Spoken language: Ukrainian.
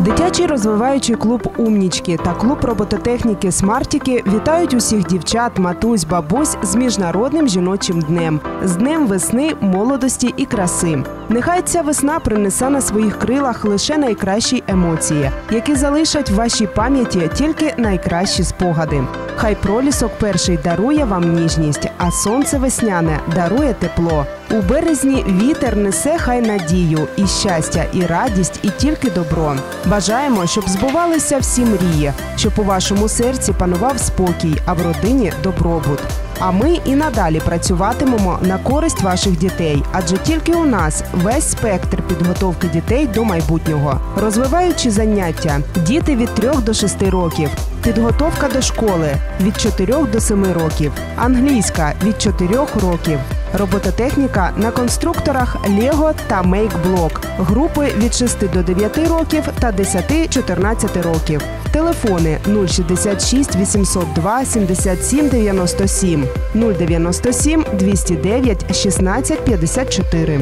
Дитячий розвиваючий клуб Умнічки та клуб робототехніки Смартіки вітають усіх дівчат, матусь, бабусь з міжнародним жіночим днем, з днем весни, молодості і краси. Нехай ця весна принесе на своїх крилах лише найкращі емоції, які залишать в вашій пам'яті тільки найкращі спогади. Хай пролісок перший дарує вам ніжність, а сонце весняне дарує тепло. У березні вітер несе хай надію, і щастя, і радість, і тільки добро. Бажаємо, щоб збувалися всі мрії, щоб у вашому серці панував спокій, а в родині добробут. А ми і надалі працюватимемо на користь ваших дітей, адже тільки у нас весь спектр підготовки дітей до майбутнього, розвиваючи заняття, діти від 3 до 6 років, підготовка до школи від 4 до 7 років, англійська від 4 років. Робототехніка на конструкторах Лего та Мейкблок, групи від 6 до 9 років та 10-14 років. Телефони 066 802 77 97 097 209 16 54.